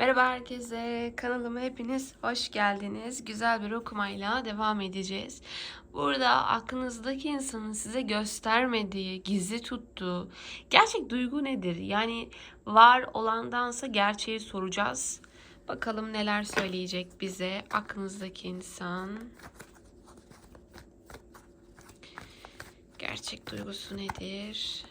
Merhaba herkese, kanalıma hepiniz hoş geldiniz. Güzel bir okumayla devam edeceğiz. Burada aklınızdaki insanın size göstermediği, gizli tuttuğu gerçek duygu nedir? Yani var olandansa gerçeği soracağız. Bakalım neler söyleyecek bize aklınızdaki insan. Gerçek duygusu nedir?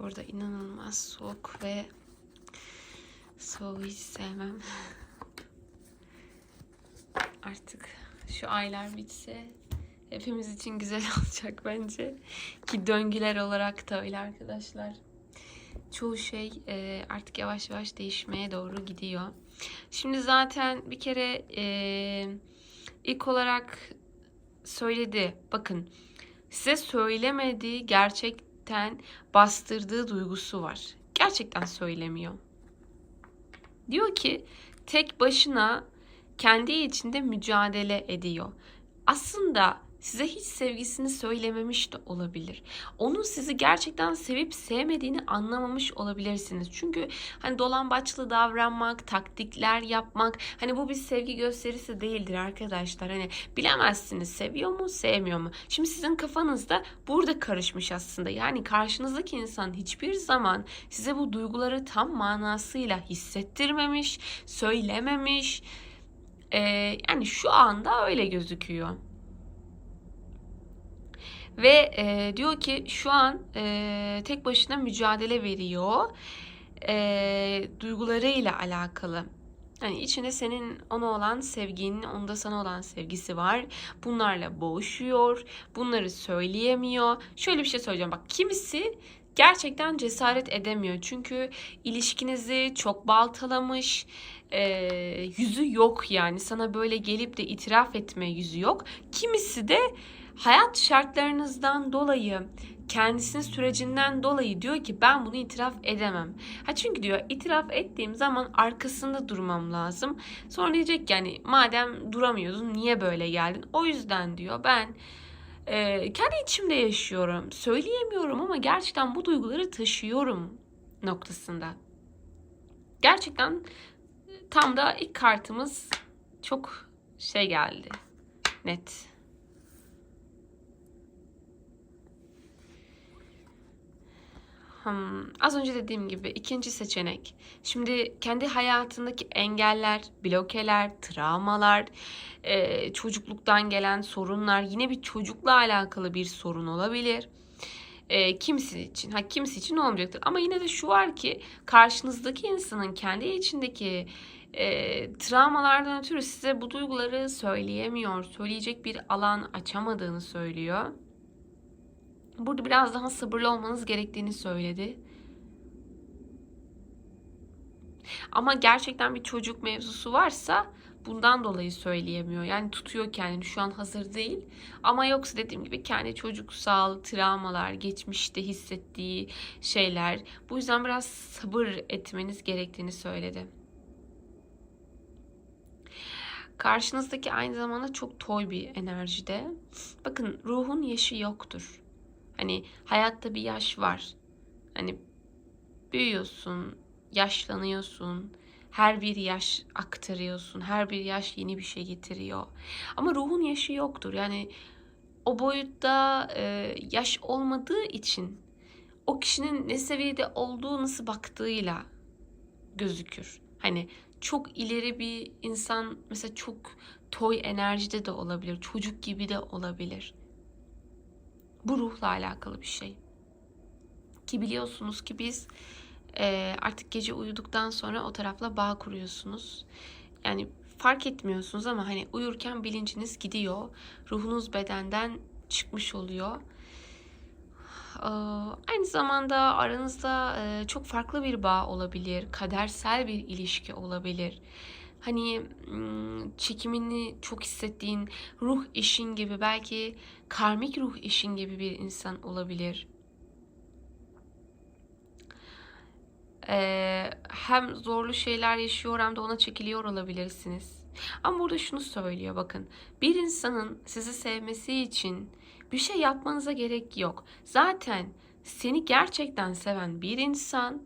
Burada inanılmaz soğuk ve soğuğu hiç sevmem. Artık şu aylar bitse hepimiz için güzel olacak bence. Ki döngüler olarak da öyle arkadaşlar. Çoğu şey e, artık yavaş yavaş değişmeye doğru gidiyor. Şimdi zaten bir kere e, ilk olarak söyledi. Bakın size söylemediği gerçekten bastırdığı duygusu var. Gerçekten söylemiyor. Diyor ki tek başına kendi içinde mücadele ediyor. Aslında size hiç sevgisini söylememiş de olabilir. Onun sizi gerçekten sevip sevmediğini anlamamış olabilirsiniz. Çünkü hani dolambaçlı davranmak, taktikler yapmak hani bu bir sevgi gösterisi değildir arkadaşlar. Hani bilemezsiniz seviyor mu, sevmiyor mu? Şimdi sizin kafanızda burada karışmış aslında. Yani karşınızdaki insan hiçbir zaman size bu duyguları tam manasıyla hissettirmemiş, söylememiş. Ee, yani şu anda öyle gözüküyor. Ve e, diyor ki şu an e, tek başına mücadele veriyor. E, duygularıyla alakalı. Hani içinde senin ona olan sevginin, onda sana olan sevgisi var. Bunlarla boğuşuyor. Bunları söyleyemiyor. Şöyle bir şey söyleyeceğim. Bak kimisi gerçekten cesaret edemiyor. Çünkü ilişkinizi çok baltalamış. E, yüzü yok yani. Sana böyle gelip de itiraf etme yüzü yok. Kimisi de hayat şartlarınızdan dolayı kendisinin sürecinden dolayı diyor ki ben bunu itiraf edemem. Ha çünkü diyor itiraf ettiğim zaman arkasında durmam lazım. Sonra diyecek yani madem duramıyordun niye böyle geldin? O yüzden diyor ben e, kendi içimde yaşıyorum. Söyleyemiyorum ama gerçekten bu duyguları taşıyorum noktasında. Gerçekten tam da ilk kartımız çok şey geldi. Net. Hmm, az önce dediğim gibi ikinci seçenek. Şimdi kendi hayatındaki engeller, blokeler, travmalar, e, çocukluktan gelen sorunlar, yine bir çocukla alakalı bir sorun olabilir. E, kimisi için, ha kimisi için olmayacaktır. Ama yine de şu var ki karşınızdaki insanın kendi içindeki e, travmalardan ötürü size bu duyguları söyleyemiyor, söyleyecek bir alan açamadığını söylüyor. Burada biraz daha sabırlı olmanız gerektiğini söyledi. Ama gerçekten bir çocuk mevzusu varsa bundan dolayı söyleyemiyor. Yani tutuyor kendini şu an hazır değil. Ama yoksa dediğim gibi kendi çocuksal travmalar, geçmişte hissettiği şeyler. Bu yüzden biraz sabır etmeniz gerektiğini söyledi. Karşınızdaki aynı zamanda çok toy bir enerjide. Bakın ruhun yaşı yoktur. Hani hayatta bir yaş var. Hani büyüyorsun, yaşlanıyorsun. Her bir yaş aktarıyorsun. Her bir yaş yeni bir şey getiriyor. Ama ruhun yaşı yoktur. Yani o boyutta e, yaş olmadığı için o kişinin ne seviyede olduğu nasıl baktığıyla gözükür. Hani çok ileri bir insan mesela çok toy enerjide de olabilir. Çocuk gibi de olabilir. Bu ruhla alakalı bir şey. Ki biliyorsunuz ki biz e, artık gece uyuduktan sonra o tarafla bağ kuruyorsunuz. Yani fark etmiyorsunuz ama hani uyurken bilinciniz gidiyor. Ruhunuz bedenden çıkmış oluyor. Ee, aynı zamanda aranızda e, çok farklı bir bağ olabilir, kadersel bir ilişki olabilir. Hani çekimini çok hissettiğin ruh eşin gibi belki karmik ruh eşin gibi bir insan olabilir. Ee, hem zorlu şeyler yaşıyor hem de ona çekiliyor olabilirsiniz. Ama burada şunu söylüyor bakın. Bir insanın sizi sevmesi için Bir şey yapmanıza gerek yok. Zaten seni gerçekten seven bir insan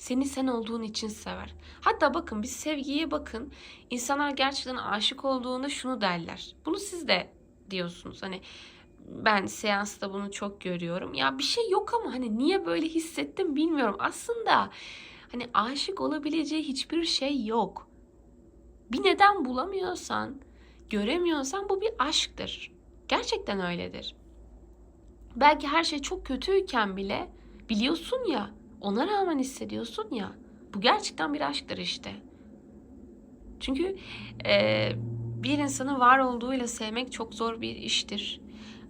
seni sen olduğun için sever. Hatta bakın bir sevgiye bakın. İnsanlar gerçekten aşık olduğunda şunu derler. Bunu siz de diyorsunuz. Hani ben seansta bunu çok görüyorum. Ya bir şey yok ama hani niye böyle hissettim bilmiyorum. Aslında hani aşık olabileceği hiçbir şey yok. Bir neden bulamıyorsan, göremiyorsan bu bir aşktır. Gerçekten öyledir. Belki her şey çok kötüyken bile biliyorsun ya, ona rağmen hissediyorsun ya. Bu gerçekten bir aşktır işte. Çünkü e, bir insanın var olduğuyla sevmek çok zor bir iştir.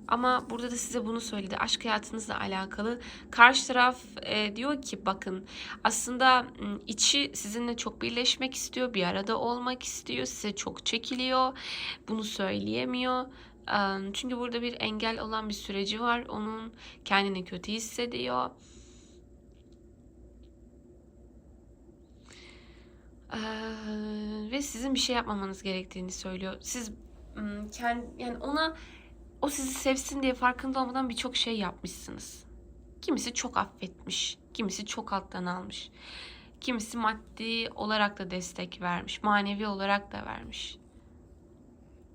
Ama burada da size bunu söyledi. Aşk hayatınızla alakalı. Karşı taraf e, diyor ki bakın aslında içi sizinle çok birleşmek istiyor. Bir arada olmak istiyor. Size çok çekiliyor. Bunu söyleyemiyor. Çünkü burada bir engel olan bir süreci var. Onun kendini kötü hissediyor. Ve sizin bir şey yapmamanız gerektiğini söylüyor. Siz kendi yani ona o sizi sevsin diye farkında olmadan birçok şey yapmışsınız. Kimisi çok affetmiş, kimisi çok alttan almış. Kimisi maddi olarak da destek vermiş, manevi olarak da vermiş.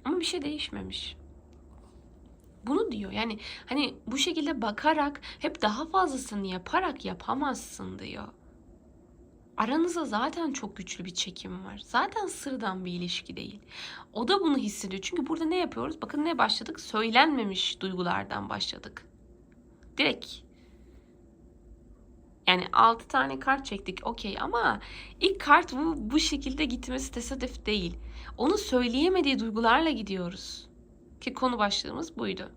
Ama bir şey değişmemiş. Bunu diyor. Yani hani bu şekilde bakarak hep daha fazlasını yaparak yapamazsın diyor. Aranızda zaten çok güçlü bir çekim var. Zaten sıradan bir ilişki değil. O da bunu hissediyor. Çünkü burada ne yapıyoruz? Bakın ne başladık? Söylenmemiş duygulardan başladık. Direkt. Yani 6 tane kart çektik okey ama ilk kart bu, bu şekilde gitmesi tesadüf değil. Onu söyleyemediği duygularla gidiyoruz. Ki konu başlığımız buydu.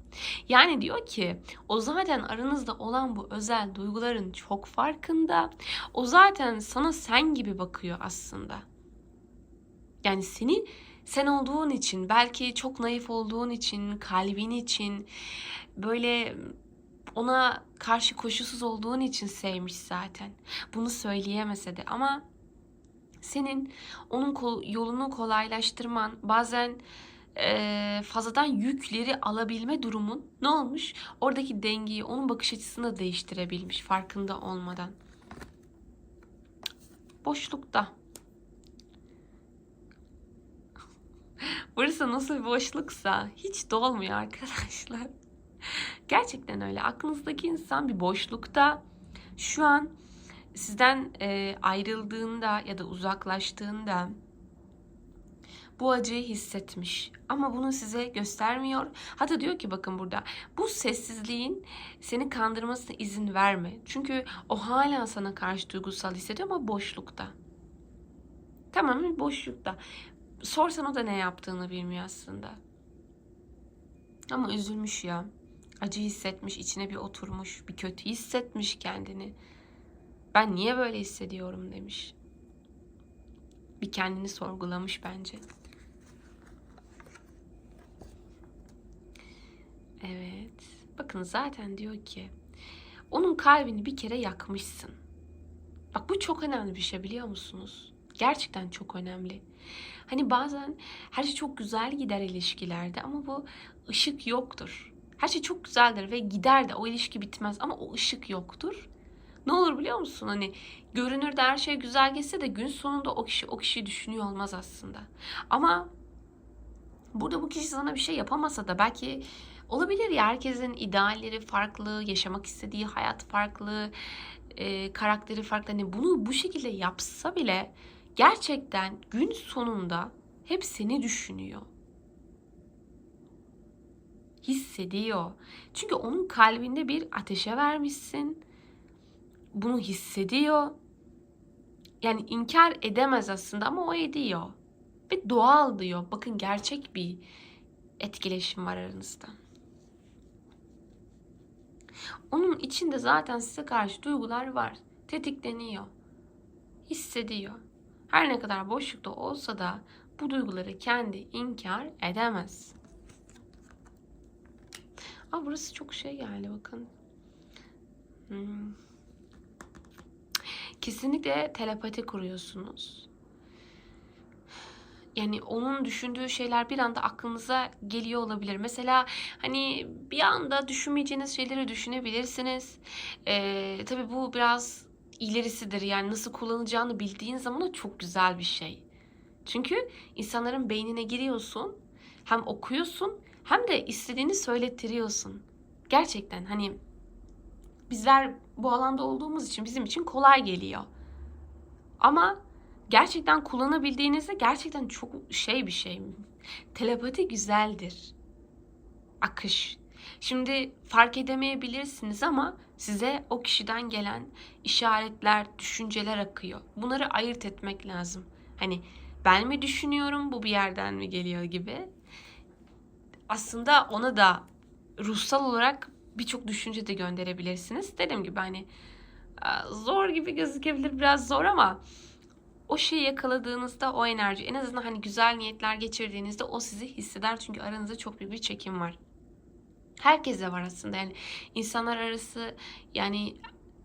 Yani diyor ki o zaten aranızda olan bu özel duyguların çok farkında. O zaten sana sen gibi bakıyor aslında. Yani seni sen olduğun için, belki çok naif olduğun için, kalbin için, böyle ona karşı koşulsuz olduğun için sevmiş zaten. Bunu söyleyemese de ama senin onun yolunu kolaylaştırman, bazen e, fazladan yükleri alabilme durumun ne olmuş? Oradaki dengeyi, onun bakış açısını da değiştirebilmiş farkında olmadan. Boşlukta. Burası nasıl bir boşluksa hiç dolmuyor arkadaşlar. Gerçekten öyle. Aklınızdaki insan bir boşlukta. Şu an sizden ayrıldığında ya da uzaklaştığında bu acıyı hissetmiş ama bunu size göstermiyor. Hatta diyor ki bakın burada bu sessizliğin seni kandırmasına izin verme. Çünkü o hala sana karşı duygusal hissediyor ama boşlukta. Tamamen boşlukta. Sorsan o da ne yaptığını bilmiyor aslında. Ama üzülmüş ya. Acı hissetmiş, içine bir oturmuş, bir kötü hissetmiş kendini. Ben niye böyle hissediyorum demiş. Bir kendini sorgulamış bence. Evet. Bakın zaten diyor ki onun kalbini bir kere yakmışsın. Bak bu çok önemli bir şey biliyor musunuz? Gerçekten çok önemli. Hani bazen her şey çok güzel gider ilişkilerde ama bu ışık yoktur. Her şey çok güzeldir ve gider de o ilişki bitmez ama o ışık yoktur. Ne olur biliyor musun? Hani görünürde her şey güzel geçse de gün sonunda o kişi o kişiyi düşünüyor olmaz aslında. Ama burada bu kişi sana bir şey yapamasa da belki Olabilir ya herkesin idealleri farklı, yaşamak istediği hayat farklı, e, karakteri farklı. Hani bunu bu şekilde yapsa bile gerçekten gün sonunda hep seni düşünüyor. Hissediyor. Çünkü onun kalbinde bir ateşe vermişsin. Bunu hissediyor. Yani inkar edemez aslında ama o ediyor. Ve doğal diyor. Bakın gerçek bir etkileşim var aranızda. Onun içinde zaten size karşı duygular var. Tetikleniyor. Hissediyor. Her ne kadar boşlukta olsa da bu duyguları kendi inkar edemez. Aa, burası çok şey geldi bakın. Hmm. Kesinlikle telepati kuruyorsunuz. Yani onun düşündüğü şeyler bir anda aklınıza geliyor olabilir. Mesela hani bir anda düşünmeyeceğiniz şeyleri düşünebilirsiniz. Ee, tabii bu biraz ilerisidir. Yani nasıl kullanacağını bildiğin zaman o çok güzel bir şey. Çünkü insanların beynine giriyorsun, hem okuyorsun hem de istediğini söylettiriyorsun. Gerçekten hani bizler bu alanda olduğumuz için bizim için kolay geliyor. Ama gerçekten kullanabildiğinizde gerçekten çok şey bir şey. Telepati güzeldir. Akış. Şimdi fark edemeyebilirsiniz ama size o kişiden gelen işaretler, düşünceler akıyor. Bunları ayırt etmek lazım. Hani ben mi düşünüyorum, bu bir yerden mi geliyor gibi. Aslında ona da ruhsal olarak birçok düşünce de gönderebilirsiniz. Dediğim gibi hani zor gibi gözükebilir biraz zor ama o şeyi yakaladığınızda o enerji en azından hani güzel niyetler geçirdiğinizde o sizi hisseder çünkü aranızda çok büyük bir çekim var. Herkese var aslında yani insanlar arası yani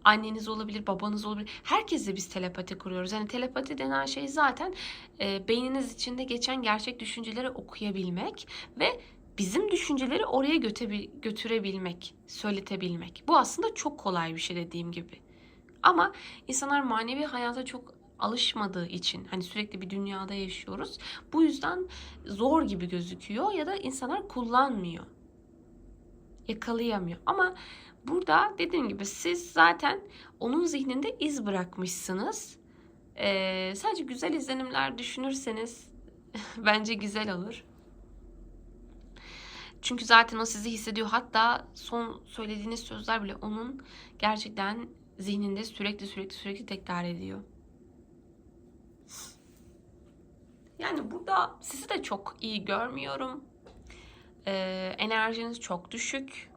anneniz olabilir, babanız olabilir. Herkesle biz telepati kuruyoruz. Yani telepati denen şey zaten e, beyniniz içinde geçen gerçek düşünceleri okuyabilmek ve bizim düşünceleri oraya götürebil- götürebilmek, söyletebilmek. Bu aslında çok kolay bir şey dediğim gibi. Ama insanlar manevi hayata çok alışmadığı için hani sürekli bir dünyada yaşıyoruz. Bu yüzden zor gibi gözüküyor ya da insanlar kullanmıyor. Yakalayamıyor. Ama burada dediğim gibi siz zaten onun zihninde iz bırakmışsınız. Ee, sadece güzel izlenimler düşünürseniz bence güzel olur. Çünkü zaten o sizi hissediyor. Hatta son söylediğiniz sözler bile onun gerçekten zihninde sürekli sürekli sürekli tekrar ediyor. Yani burada sizi de çok iyi görmüyorum. Ee, enerjiniz çok düşük.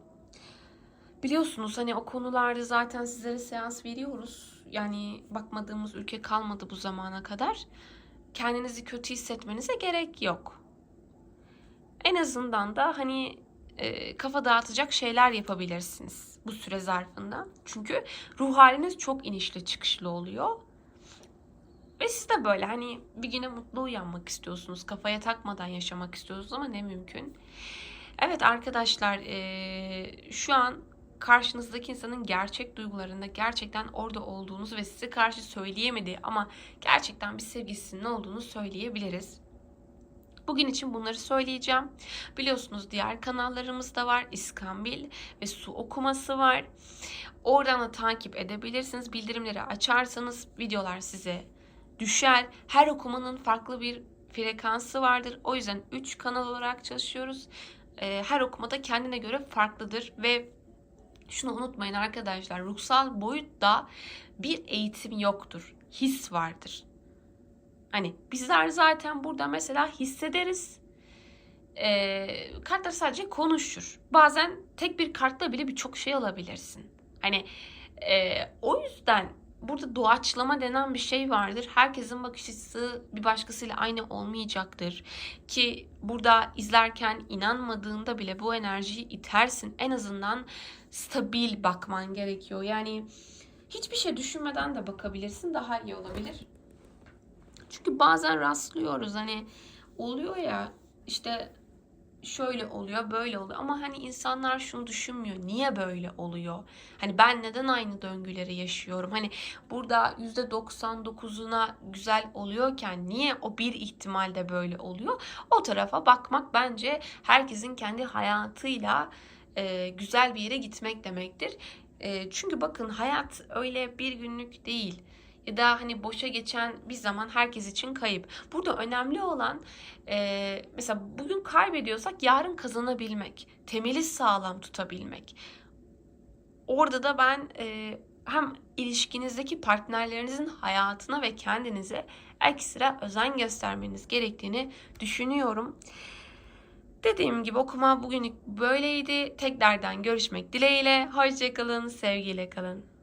Biliyorsunuz hani o konularda zaten sizlere seans veriyoruz. Yani bakmadığımız ülke kalmadı bu zamana kadar. Kendinizi kötü hissetmenize gerek yok. En azından da hani e, kafa dağıtacak şeyler yapabilirsiniz bu süre zarfında. Çünkü ruh haliniz çok inişli çıkışlı oluyor. Ve siz de böyle hani bir güne mutlu uyanmak istiyorsunuz. Kafaya takmadan yaşamak istiyorsunuz ama ne mümkün. Evet arkadaşlar ee, şu an karşınızdaki insanın gerçek duygularında gerçekten orada olduğunuzu ve size karşı söyleyemediği ama gerçekten bir sevgisinin olduğunu söyleyebiliriz. Bugün için bunları söyleyeceğim. Biliyorsunuz diğer kanallarımız da var. İskambil ve su okuması var. Oradan da takip edebilirsiniz. Bildirimleri açarsanız videolar size düşer. Her okumanın farklı bir frekansı vardır. O yüzden 3 kanal olarak çalışıyoruz. Ee, her okumada kendine göre farklıdır ve şunu unutmayın arkadaşlar. Ruhsal boyutta bir eğitim yoktur. His vardır. Hani bizler zaten burada mesela hissederiz. E, kartlar sadece konuşur. Bazen tek bir kartla bile birçok şey alabilirsin. Hani e, o yüzden burada doğaçlama denen bir şey vardır. Herkesin bakış açısı bir başkasıyla aynı olmayacaktır. Ki burada izlerken inanmadığında bile bu enerjiyi itersin. En azından stabil bakman gerekiyor. Yani hiçbir şey düşünmeden de bakabilirsin. Daha iyi olabilir. Çünkü bazen rastlıyoruz hani oluyor ya işte şöyle oluyor, böyle oluyor. Ama hani insanlar şunu düşünmüyor. Niye böyle oluyor? Hani ben neden aynı döngüleri yaşıyorum? Hani burada %99'una güzel oluyorken niye o bir ihtimalde böyle oluyor? O tarafa bakmak bence herkesin kendi hayatıyla e, güzel bir yere gitmek demektir. E, çünkü bakın hayat öyle bir günlük değil ya da hani boşa geçen bir zaman herkes için kayıp. Burada önemli olan e, mesela bugün kaybediyorsak yarın kazanabilmek, temeli sağlam tutabilmek. Orada da ben e, hem ilişkinizdeki partnerlerinizin hayatına ve kendinize ekstra özen göstermeniz gerektiğini düşünüyorum. Dediğim gibi okuma bugünlük böyleydi. Tekrardan görüşmek dileğiyle. Hoşçakalın, sevgiyle kalın.